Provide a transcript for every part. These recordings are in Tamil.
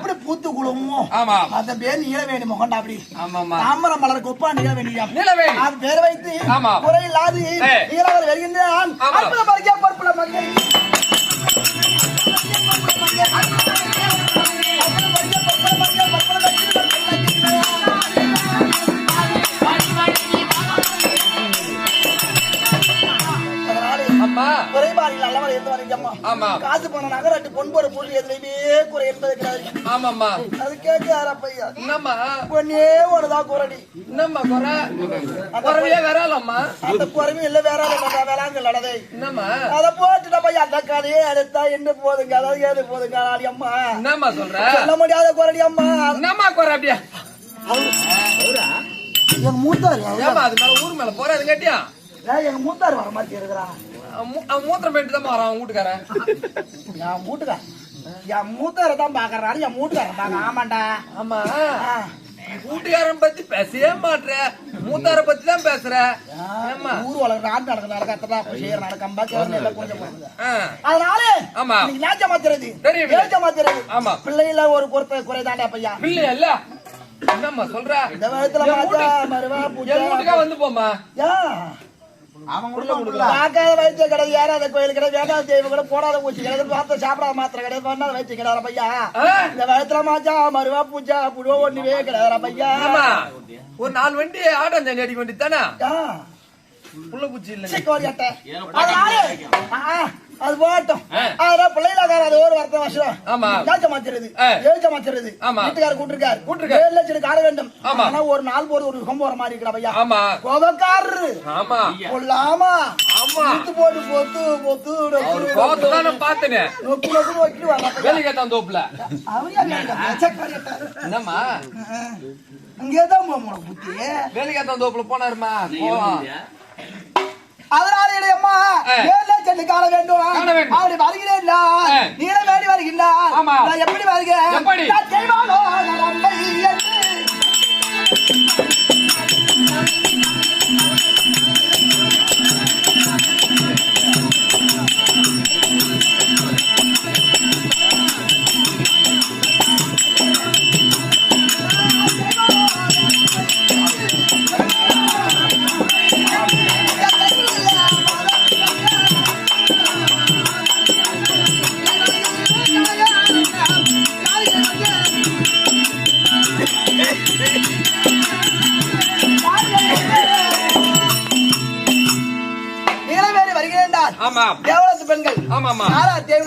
எப்படி பூத்து குழுமோ ஆமா. அந்த பேர் நீலவேணி முகண்டா அப்படி ஆமாமா தாமரம் மலர் கொப்பா நீலவேணியாம் நீலவேணி. அது பேர் வைத்து. குறையில்லாது. நீலவர் வருகின்றான். அற்புத பறிக்க பற்புல மங்கை அதனால அம்மா குறைபாடில் நல்லவர் இருந்து வரைக்கும் ஆமா. காசு பணம் நகராட்டு பொன்பொரு பொருள் எதுலையுமே குறை என்பது கிடையாது. ஆமாம்மா. அது கேட்க பையா என்னம்மா? ஒண்ணுதான் குரடி. என்னம்மா குறை? குறவையே வராலம்மா அந்த குறைவும் இல்ல வேற வேளாங்க நடதை. என்னம்மா? அத போட்டுட்ட பையா அந்த கதையே எடுத்தா என்ன போதுங்க? அதாவது ஏது போதுங்க அம்மா? என்னம்மா சொல்ற? சொல்ல முடியாத குரடி அம்மா. என்னம்மா குறை அப்படியா? எங்க மூத்தாரு அது மேல ஊர் மேல போறாது கேட்டியா? எங்க மூத்தாரு வர மாதிரி இருக்கிறான் அவன் மூத்திரம் போயிட்டு தான் வரான் அவன் வீட்டுக்காரன். என் மூட்டுக்கார என் மூத்தாரை தான் பாக்குறாரு என் மூட்டுக்காரன் பாக்க. ஆமாண்டா. ஆமா. வீட்டுக்காரன் பத்தி பேசவே மாட்ற. மூத்தார பத்தி தான் பேசுற. ஊர் ஆண்டு நடக்க நடக்க எல்லாம் கொஞ்சம் போடுங்க ஆ, அதனால ஆமா. நேச்ச மாத்துறது. நேச்ச மாத்துறது ஆமா. பிள்ளைகள ஒரு பொறுத்த குறைதாண்டா பையா? பிள்ளையா இல்ல என்னம்மா சொல்ற? இந்த என் மாத்தா பூஜை. வந்து போமா அவன் பார்க்காத வயிற்று கிடையாது. ஏறாத கோயில் கிடையாது. வேண்டாத தெய்வம் கூட போடாத பூச்சி கிடையாது. பார்த்த சாப்பிடாத மாத்திரை கிடையாது. பண்ணாத பையா ஆ? இந்த வயத்துல மாச்சா மருவா பூஜா புழுவ ஒண்ணுவே கிடையாது. பையா ஒரு நாலு வண்டி ஆட்டம் தண்ணி அடிக்க வேண்டியது தானே. புள்ள பூச்சி இல்ல அது போகட்டும். ஆ. அதெல்லாம் பிள்ளைகளுக்காக அது ஒரு வருத்தம் வருஷம் ஆமா. ஏச்ச மாத்துறது ஆ. ஏச்ச மாத்துறது ஆமா. வீட்டுக்காரர் கூட்டிருக்காரு கூட்டிருக்காரு. ஏழு லட்சம் காண வேண்டும். ஆனா ஒரு நாள் போது ஒரு யுகம் போற மாதிரி இருக்கா பையா. ஆமா. கோபக்காரரு. ஆமா. கொல்லாமா ஆமா. இழுத்து போட்டு பொத்து பொத்து கோவத்தை தான் பார்த்தேனே. நொக்கு நொக்கு நொக்கிட்டு வரலாம் பையா. வேலைக்கேத்தான் தோப்புல. என்னம்மா? இங்கேதான் போக புத்தி. வேலைக்கேத்தான் தோப்புல போனாருமா? போலாம் அதனால இடையம்மா. ஏழு லட்சம் காண வேண்டும். அப்படி வருகிறேன். நீல வேண்டி வருகின்றான் ஆமா. நான் எப்படி வருகிறேன்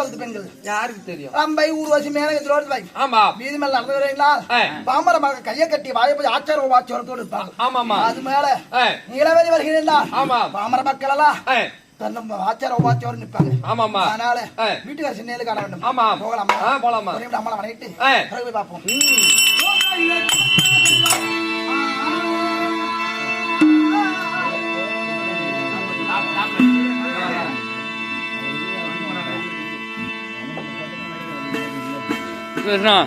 தேவலத்து பெண்கள். யாருக்கு தெரியும்? ரம்பை ஊர்வசி மேனகை திரோடு ஆமா. வீதி மேல நடந்து வருகிறீங்களா ஆ. பாமரமாக கையை கட்டி வாயை போய் ஆச்சார வாச்சோரத்தோடு இருப்பாங்க ஆமாமா அது மேல வருகிறேன் நான். ஆமா. பாமர மக்கள் எல்லாம் தன்னை ஆச்சார உபாச்சோடு நிற்பாங்க ஆமாமா அதனால. வீட்டுக்கார சின்ன காண வேண்டும். ஆமா போகலாமா? போலாமா ஆ. பிறகு போய் பார்ப்போம். 四上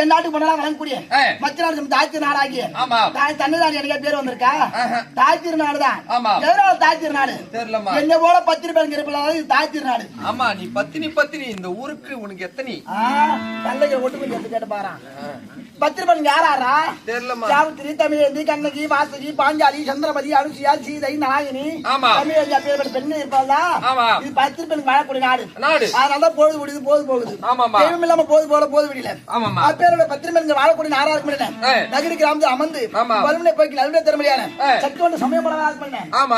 என் நாட்டுக்கு முன்னால வழங்கக்கூடிய. மற்ற நாடு தாய் திருநாடாகிய. ஆமா. தாய் தன்னிதான் எனக்கு பேர் வந்திருக்கா. தாய் திருநாடு தான். எதனால தாய் திருநாடு? என்ன போல பத்திரி பேருக்கு இருப்பில்லாத இது தாய் திருநாடு. ஆமா நீ பத்தினி பத்தினி. இந்த ஊருக்கு உனக்கு எத்தனை? ஆ, தந்தைக்கு ஒட்டு கொஞ்சம் எடுத்து கேட்டு பாறான் பத்திரப்பன் யாராரா சாவித்திரி தமிழந்தி கண்ணகி வாசகி பாஞ்சாலி சந்திரமதி அனுசியா சீதை நாகினி ஆமா. தமிழந்தி அப்பேற்பட்ட பெண்ணு இருப்பாளா. இது பத்திரப்பன் வாழக்கூடிய நாடு அதனால பொழுது விடுது போது போகுது. தெய்வம் இல்லாம போது போல போது விடல அப்பேரோட பத்திரப்பன் வாழக்கூடிய நாடா இருக்கும். நகரி கிராமத்தில் அமர்ந்து ஆமா. வலுவினை போக்கி நலுவினை திறமையான. சக்தி ஒன்று சமயம்.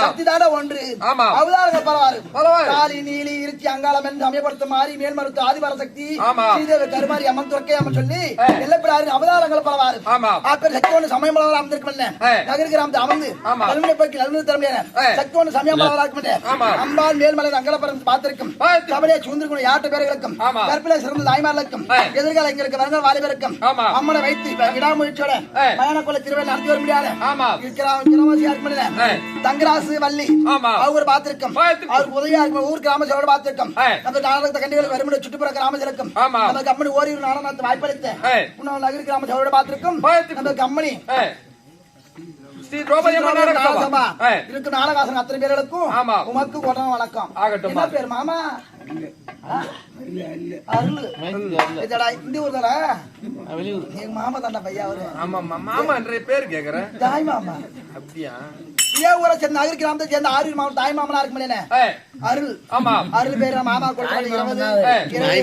சக்தி தானே ஒன்று. அவதாரங்கள் பரவாறு. காளி நீலி இருச்சி அங்காளம் என்று சமயப்படுத்த மாறி மேல்மருத்து ஆதிபர சக்தி. ஸ்ரீதேவி கருமாரி அம்மன் துர்க்கை அம்மன் சொல்லி. எல்லப்பிடாரு அவதாரங்கள் பரவாறு ஆமா அப்பேர் சக்தி ஒன்று சமயம் பண்ண அமர்ந்திருக்கல ஏய். நகரி கிராமத்தில் அமர்ந்து ஆமா. வலுவினை போக்கி நலுவினை திறமையான ஏய். சக்தி ஒன்று சமயம் பண்ண ஆமா. அம்பாள் மேல்மலை அங்கலப்பரம் பார்த்திருக்கும் பார்த்து. கபடியை சூந்திருக்கும் யாட்டு பேர்களுக்கும் ஆமா. கற்பில சிறந்த தாய்மார்களுக்கும் ஏய். எதிர்கால எங்களுக்கு வருங்கள் வாலிபருக்கும் ஆமா. அம்மனை வைத்து இப்ப விடாமுயற்சியோட ஏய். மயான கொலை திருவிழா நடத்தி வர முடியாது ஆமா கிராமசியா இருக்க முடியல ஏய். தங்கராசு வள்ளி பார்த்திருக்கும் பார்த்திருக்கும். அவருக்கு உதவியா இருக்கும் ஊர் கிராமசோட பார்த்திருக்கும் ஏய். நம்ம நாடகத்தை கண்டிகளுக்கு வருமுறை சுற்றுப்புற கிராமத்திற்கும். நம்ம கம்பெனி ஓரிரு நாடகத்தை வாய்ப்பளித்த நகரி கிராமசோட பார்த்திருக்கும் பார்த்திருக்கும். நம்ம. ஸ்ரீ திரௌபதி. இருக்கு நாடகாசன் அத்தனை பேர்களுக்கும். உமக்கு கொடன வணக்கம். ஆகட்டும். என்ன பேர் மாமா? எங்க மாமா தாண்டா பையா ஆமா மாமா என்ற பேர் கேக்குறேன். தாய் மாமா. அப்படியா? இதே ஊரை சேர்ந்த நகர் கிராமத்தை சேர்ந்த ஆரூர் மாவட்டம் தாய் மாமனா இருக்கு. அருள். ஆமா. அருள் பேர் மாமா இருபது.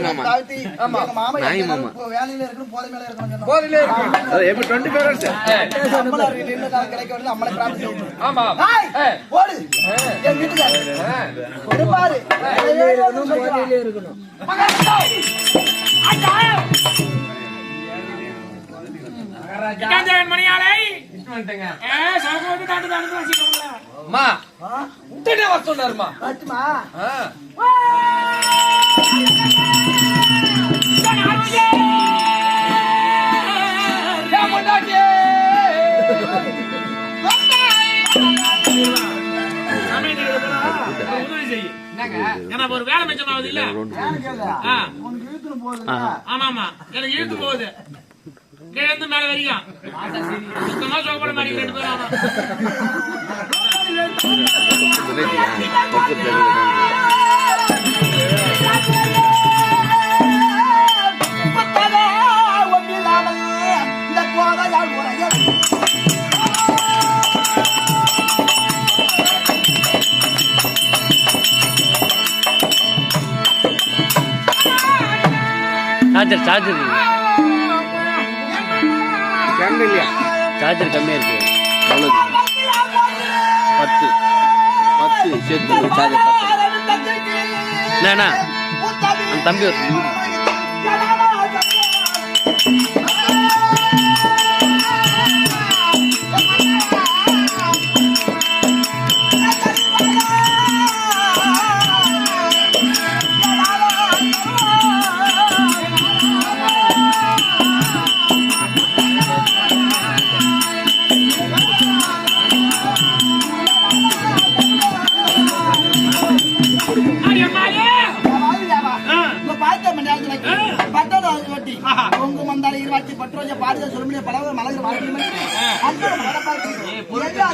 மாமா. தாழ்த்தி ஆமா. எங்க மாமா வேலையில இருக்கணும் போதை மேல இருக்கணும் சொன்னோம். போதிலே இருக்கு அது எப்படி டுவெண்ட்டி ஃபைவ் ஹவர்ஸ் ஏய். நம்மள அறிவு இன்னும் காலம் கிடைக்க வரல, நம்மள கிராமம் செய்யணும். ஆமா. ஓடு. என் காஞ்சாயன் மணியாலை வந்துட்டேங்க. அம்மா. வர சொன்னாருமா. ஆச்சுமா ஏன்னா ஒரு வேலை மிச்சமாவது இல்ல? ஆமா ஆமா எனக்கு இழுத்து போகுது. கிழந்து மேல வரைக்கும். சுத்தமா சோப்பட சார்ஜர் சார்ஜர் இல்லையா? சார்ஜர் கம்மியா இருக்கு. எவ்வளவு பத்து. பத்து சேர்த்து சார்ஜர் பத்து. என்னண்ணா அந்த தம்பி ஒரு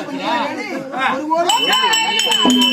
ஒரு ஒரு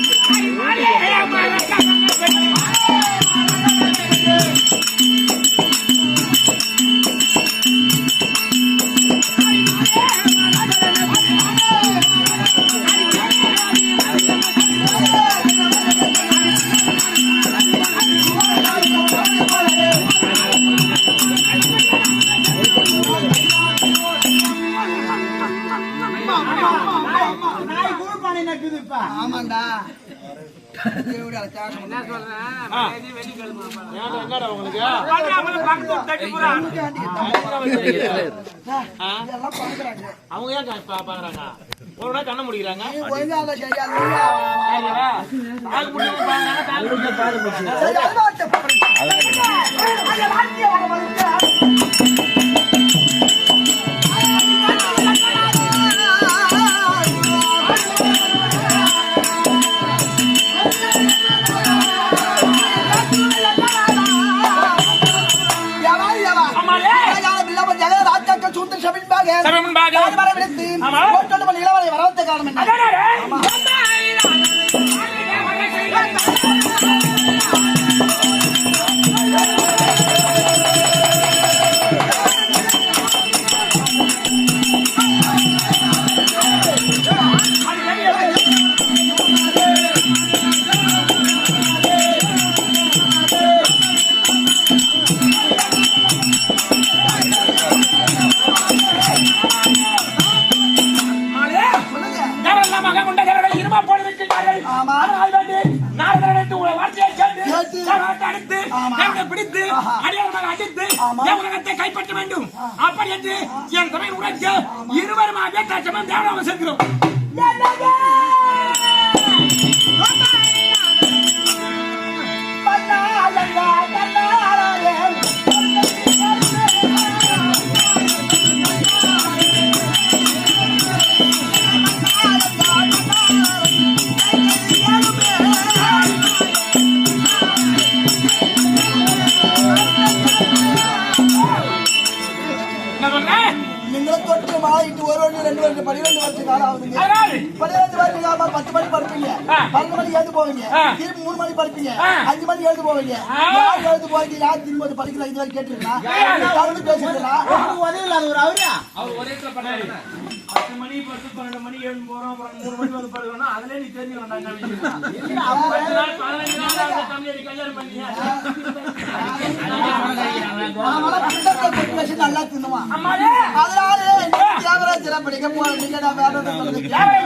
அவங்க ஏன் பா- பாக்குறாங்க ஒரு நாள் கண்ண முடிக்கிறாங்க ராஜாக்கள் சூத்திர சபின்பாக. சபின்பாக. தாழ்மறை விடுத்து, ஆமா. கோட்டோடு மணி இளவரை வரவழைத்த காரணம் என்ன? தேவகத்தை வேண்டும். அப்படி என்று என் சபையில் உரைக்க இருவருமாக தச்சமம் தேவனாக சேர்க்கிறோம் பன்னிரெண்டு வருஷம் ஆகுதுங்க பன்னிரெண்டு வருஷம் காலமா பத்து மணி படுப்பீங்க. பன்னெண்டு மணி எழுந்து போவீங்க. ஆ. திருப்பி மூணு மணி படிப்பீங்க. அஞ்சு மணி எழுந்து போவீங்க. யார் எழுந்து போவீங்க யார் திரும்ப படிக்கல இது வரைக்கும் கேட்டுருக்கா? உதவி ஒரு அவரா ஒரே இடத்துல பண்ணாரு பத்து மணி பத்து பன்னெண்டு மணி ஏழு போறோம் அப்புறம் மூணு மணி வந்து படுக்கணும் அதுல நீ என்ன விஷயம்? பத்து நாள் பதினஞ்சு நாள் கல்யாணம் நல்லா தின்னுவான் அதனால தியாகராஜ் படிக்க போறேன். நீங்க நான் வேற யாரை